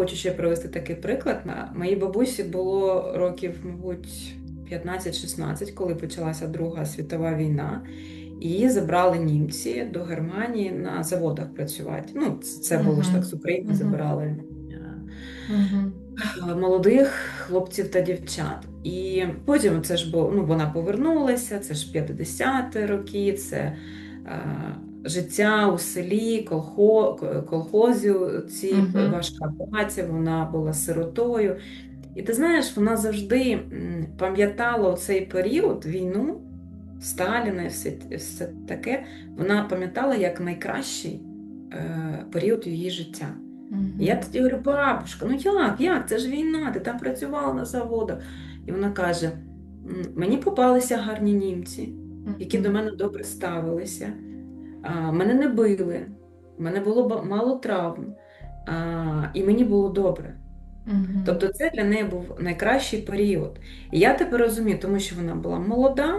хочу ще привести такий приклад. Моїй бабусі було років, мабуть, 15-16, коли почалася Друга світова війна. Її забрали німці до Германії на заводах працювати. Ну, це було ж так з України Мгм. забирали Мгм. молодих хлопців та дівчат. І потім це ж було, ну, вона повернулася, це ж 50-ті роки, це е, життя у селі, колхо, колхозів, ці Мгм. важка праця, вона була сиротою. І ти знаєш, вона завжди пам'ятала цей період, війну, Сталіна і все, все таке. Вона пам'ятала як найкращий е, період її життя. Мгм. І я тоді говорю, бабушка, ну як, як? Це ж війна, ти там працювала на заводах. І вона каже: мені попалися гарні німці, які до мене добре ставилися. Мене не били, в мене було мало травм, і мені було добре. Мгм. Тобто це для неї був найкращий період. І я тепер розумію, тому що вона була молода,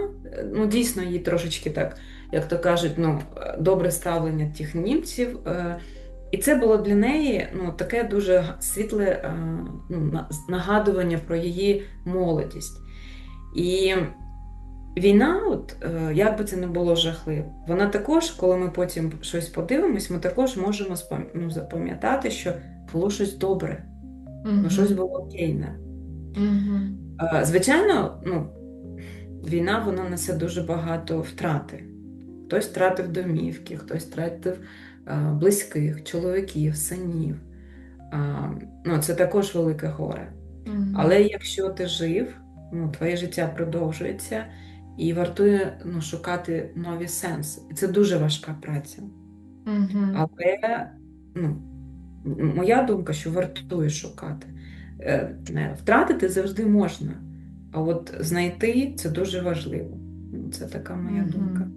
ну дійсно їй трошечки так, як то кажуть, ну, добре ставлення тих німців. е, І це було для неї ну, таке дуже світле е, ну, нагадування про її молодість. І війна, от, е, як би це не було жахливо, вона також, коли ми потім щось подивимось, ми також можемо ну, запам'ятати, що було щось добре, Мгм. ну, щось було окейне. Е, Звичайно, ну, війна вона несе дуже багато втрати. Хтось втратив домівки, хтось втратив е, близьких, чоловіків, синів. Ну, це також велике горе. Мгм. Але якщо ти жив, ну, твоє життя продовжується і вартує ну, шукати нові сенси. І це дуже важка праця. Угу. Але ну, моя думка, що вартує шукати. Е, Втратити завжди можна, а от знайти це дуже важливо. Це така моя угу. думка.